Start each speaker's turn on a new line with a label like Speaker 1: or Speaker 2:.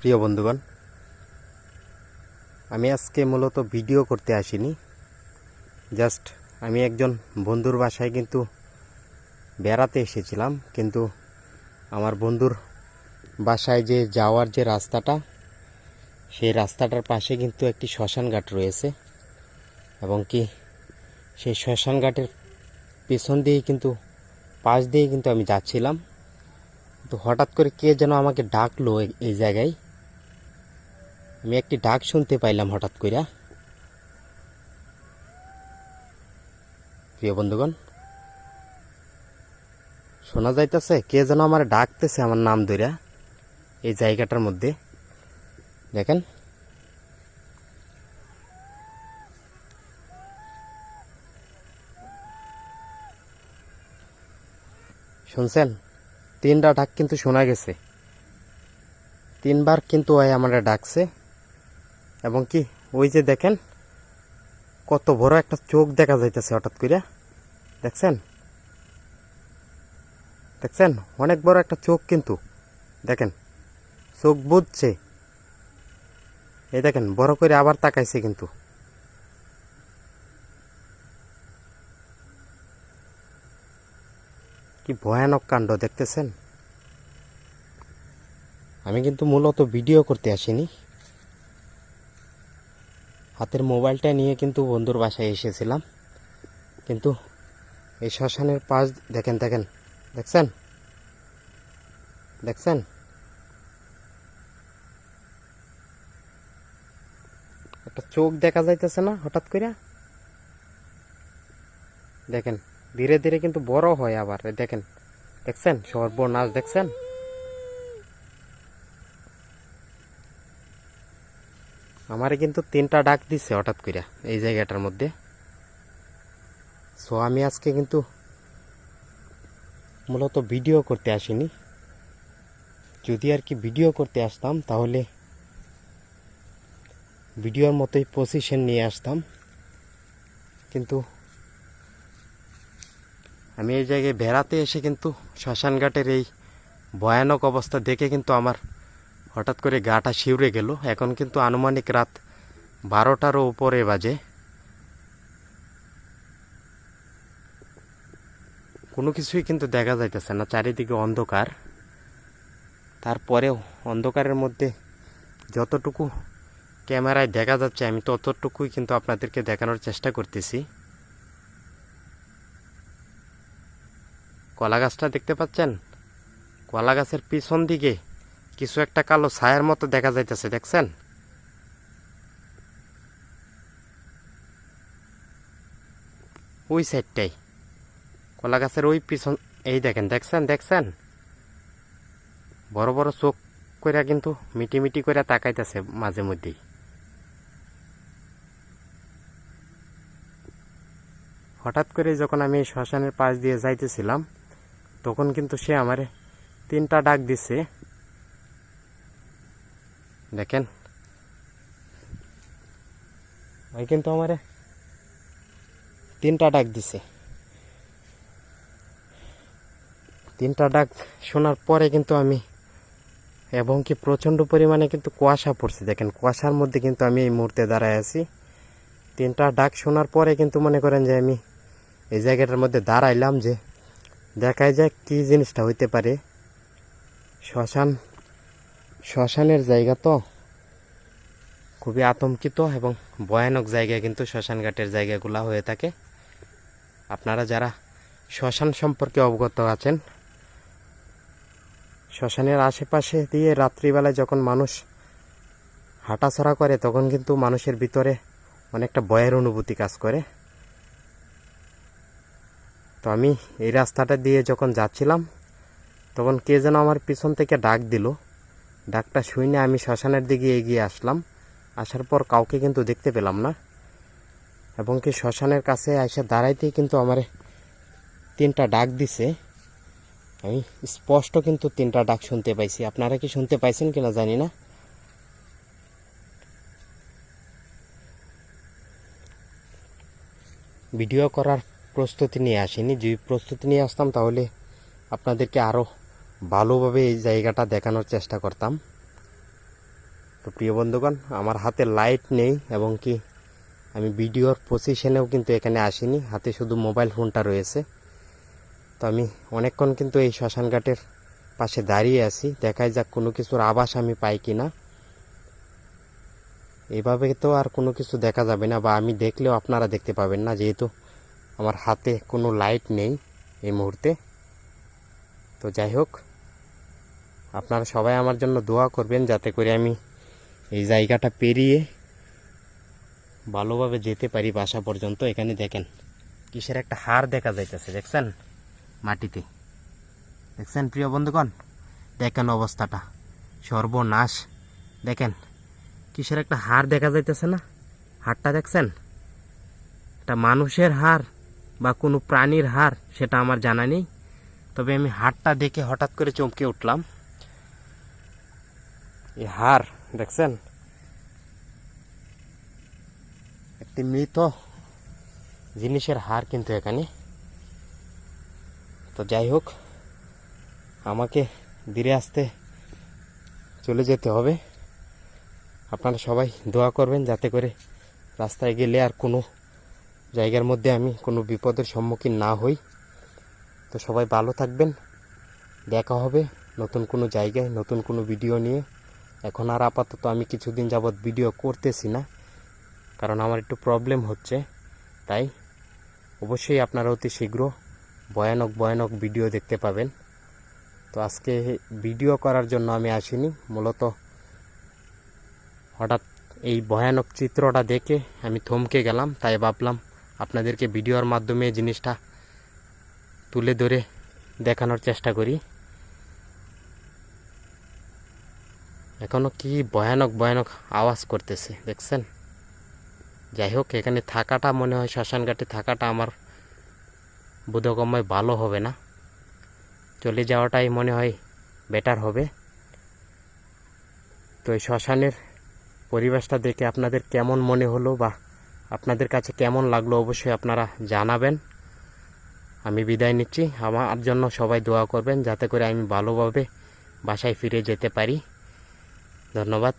Speaker 1: প্রিয় বন্ধুগণ, আমি আজকে মূলত ভিডিও করতে আসিনি। জাস্ট আমি একজন বন্ধুর বাসায় কিন্তু বেড়াতে এসেছিলাম, কিন্তু আমার বন্ধুর বাসায় যে যাওয়ার যে রাস্তাটা, সেই রাস্তাটার পাশে কিন্তু একটি শ্মশান ঘাট রয়েছে এবং কি সেই শ্মশান ঘাটের পেছন দিয়েই কিন্তু, পাশ দিয়ে কিন্তু আমি যাচ্ছিলাম। তো হঠাৎ করে কে যেন আমাকে ডাকলো এই জায়গায়। আমি একটি ডাক শুনতে পাইলাম হঠাৎ করে প্রিয় বন্ধুগণ, শোনা যাইতেছে কে যেন আমার ডাকতেছে আমার নাম ধরিয়া এই জায়গাটার মধ্যে। দেখেন। শুনছেন? তিনটা ডাক কিন্তু শোনা গেছে। তিনবার কিন্তু ওই আমার ডাকছে। এবং কি, ওই যে দেখেন, কত বড় একটা চোখ দেখা যাইতেছে হঠাৎ করে দেখছেন? দেখছেন? অনেক বড় একটা চোখ কিন্তু। দেখেন? চোখ বুঝছে এই দেখেন, বড় করে আবার তাকাইছে কিন্তু। কি ভয়ানক কাণ্ড, দেখতেছেন? আমি কিন্তু মূলত ভিডিও করতে আসিনি। হাতের মোবাইলটা নিয়ে কিন্তু বন্ধুর বাসায় এসেছিলাম। কিন্তু এই শ্মশানের পাশ দেখেন দেখেন, দেখছেন? দেখছেন? একটা চোখ দেখা যাইতেছে না হঠাৎ করে দেখেন, ধীরে ধীরে কিন্তু বড় হয় আবার, দেখেন, দেখছেন? সর্বনাশ, দেখছেন? আমারে কিন্তু তিনটা ডাক দিচ্ছে হঠাৎ করে এই জায়গাটার মধ্যে। সো আমি আজকে কিন্তু মূলত ভিডিও করতে আসিনি। যদি আর কি ভিডিও করতে আসতাম, তাহলে ভিডিওর মতোই পজিশন নিয়ে আসতাম। কিন্তু আমি এই জায়গায় বেড়াতে এসে কিন্তু শ্মশানঘাটের এই ভয়ানক অবস্থা দেখে কিন্তু আমার হঠাৎ করে গাটা শিউরে গেল। এখন কিন্তু আনুমানিক রাত বারোটারও উপরে বাজে। কোনো কিছুই কিন্তু দেখা যাইতেছে না, চারিদিকে অন্ধকার। তারপরেও অন্ধকারের মধ্যে যতটুকু ক্যামেরায় দেখা যাচ্ছে, আমি ততটুকুই কিন্তু আপনাদেরকে দেখানোর চেষ্টা করতেছি। কলা গাছটা দেখতে পাচ্ছেন? কলা গাছের পিছন দিকে কিছু একটা কালো ছায়ার মতো দেখা যাইতেছে, দেখছেন? ওই সাইডটাই। কলা গাছের ওই পিছন, এই দেখেন, দেখছেন দেখছেন? বড় বড় চোখ কইরা কিন্তু মিটি মিটি করে তাকাইতেছে মাঝে মধ্যেই। হঠাৎ করে যখন আমি শ্মশানের পাশ দিয়ে যাইতেছিলাম, তখন কিন্তু সে আমারে তিনটা ডাক দিছে। দেখেন। ওই কিন্তু আমারে তিনটা ডাক দিছে। তিনটা ডাক শোনার পরে কিন্তু আমি এবং কি প্রচণ্ড পরিমাণে কিন্তু কুয়াশা পড়ছে। দেখেন কুয়াশার মধ্যে কিন্তু আমি এই মুহূর্তে দাঁড়ায় আছি। তিনটা ডাক শোনার পরে কিন্তু মনে করেন যে আমি এই জায়গাটার মধ্যে দাঁড়াইলাম যে দেখায় যায় কী জিনিসটা হইতে পারে। শ্মশান শ্মশানের জায়গা তো। খুবই আতঙ্কিত এবং ভয়ানক জায়গা কিন্তু শ্মশান ঘাটের জায়গাগুলো হয়ে থাকে। আপনারা যারা শ্মশান সম্পর্কে অবগত আছেন, শ্মশানের আশেপাশে দিয়ে রাত্রিবেলায় যখন মানুষ হাঁটাচড়া করে, তখন কিন্তু মানুষের ভিতরে অনেকটা ভয়ের অনুভূতি কাজ করে। তো আমি এই রাস্তাটা দিয়ে যখন যাচ্ছিলাম, তখন কে যেন আমার পিছন থেকে ডাক দিল। ডাকটা শুনে আমি শ্মশানের দিকে এগিয়ে আসলাম। আসার পর কাউকে কিন্তু দেখতে পেলাম না। এবং কি শ্মশানের কাছে এসে দাঁড়াইতেই কিন্তু আমার তিনটা ডাক দিছে। আমি স্পষ্ট কিন্তু তিনটা ডাক শুনতে পাইছি। আপনারা কি শুনতে পাইছেন কিনা জানি না। ভিডিও করার প্রস্তুতি নিয়ে আসিনি। যদি প্রস্তুতি নিয়ে আসতাম তাহলে আপনাদেরকে আরও ভালোভাবে এই জায়গাটা দেখানোর চেষ্টা করতাম। তো প্রিয় বন্ধুগণ, আমার হাতে লাইট নেই এবং কি আমি ভিডিওর পজিশনেও কিন্তু এখানে আসিনি, হাতে শুধু মোবাইল ফোনটা রয়েছে। তো আমি অনেকক্ষণ কিন্তু এই শ্মশান ঘাটের পাশে দাঁড়িয়ে আছি, দেখাই যাক কোনো কিছুর আভাস আমি পাই কি না এভাবে তো আর কোনো কিছু দেখা যাবে না বা আমি দেখলেও আপনারা দেখতে পাবেন না, যেহেতু আমার হাতে কোনো লাইট নেই এই মুহূর্তে। তো যাই হোক আপনারা সবাই আমার জন্য দোয়া করবেন যাতে করে আমি এই জায়গাটা পেরিয়ে ভালোভাবে যেতে পারি বাসা পর্যন্ত। এখানে দেখেন, কিসের একটা হার দেখা যাইতেছে, দেখছেন? মাটিতে। দেখছেন, প্রিয় বন্ধুগণ? দেখেন অবস্থাটা। সর্বনাশ। দেখেন, কিসের একটা হার দেখা যাইতেছে না? হারটা দেখছেন? এটা মানুষের হার বা কোনো প্রাণীর হার, সেটা আমার জানা নেই। তবে আমি হারটা দেখে হঠাৎ করে চমকে উঠলাম। এই হার দেখছেন? একটি মৃত জিনিসের হার কিন্তু এখানে। তো যাই হোক আমাকে ধীরে আসতে চলে যেতে হবে। আপনারা সবাই দোয়া করবেন যাতে করে রাস্তায় গেলে আর কোনো জায়গার মধ্যে আমি কোনো বিপদের সম্মুখীন না হই। তো সবাই ভালো থাকবেন। দেখা হবে নতুন কোনো জায়গায় নতুন কোনো ভিডিও নিয়ে। এখন আর আপাতত আমি কিছুদিন যাবৎ ভিডিও করতেছি না, কারণ আমার একটু প্রবলেম হচ্ছে। তাই অবশ্যই আপনারা অতি শীঘ্র ভয়ানক ভয়ানক ভিডিও দেখতে পাবেন। তো আজকে ভিডিও করার জন্য আমি আসিনি, মূলত হঠাৎ এই ভয়ানক চিত্রটা দেখে আমি থমকে গেলাম, তাই ভাবলাম আপনাদেরকে ভিডিওর মাধ্যমে জিনিসটা তুলে ধরে দেখানোর চেষ্টা করি। এখনও কি ভয়ানক ভয়ানক আওয়াজ করতেছে, দেখছেন? যাই হোক, এখানে থাকাটা মনে হয় শ্মশানঘাটে থাকাটা আমার বোধগম্য ভালো হবে না। চলে যাওয়াটাই মনে হয় বেটার হবে। তো এই শ্মশানের পরিবেশটা দেখে আপনাদের কেমন মনে হলো বা আপনাদের কাছে কেমন লাগল অবশ্যই আপনারা জানাবেন। আমি বিদায় নিচ্ছি। আমার জন্য সবাই দোয়া করবেন, যাতে করে আমি ভালোভাবে বাসায় ফিরে যেতে পারি। ধন্যবাদ।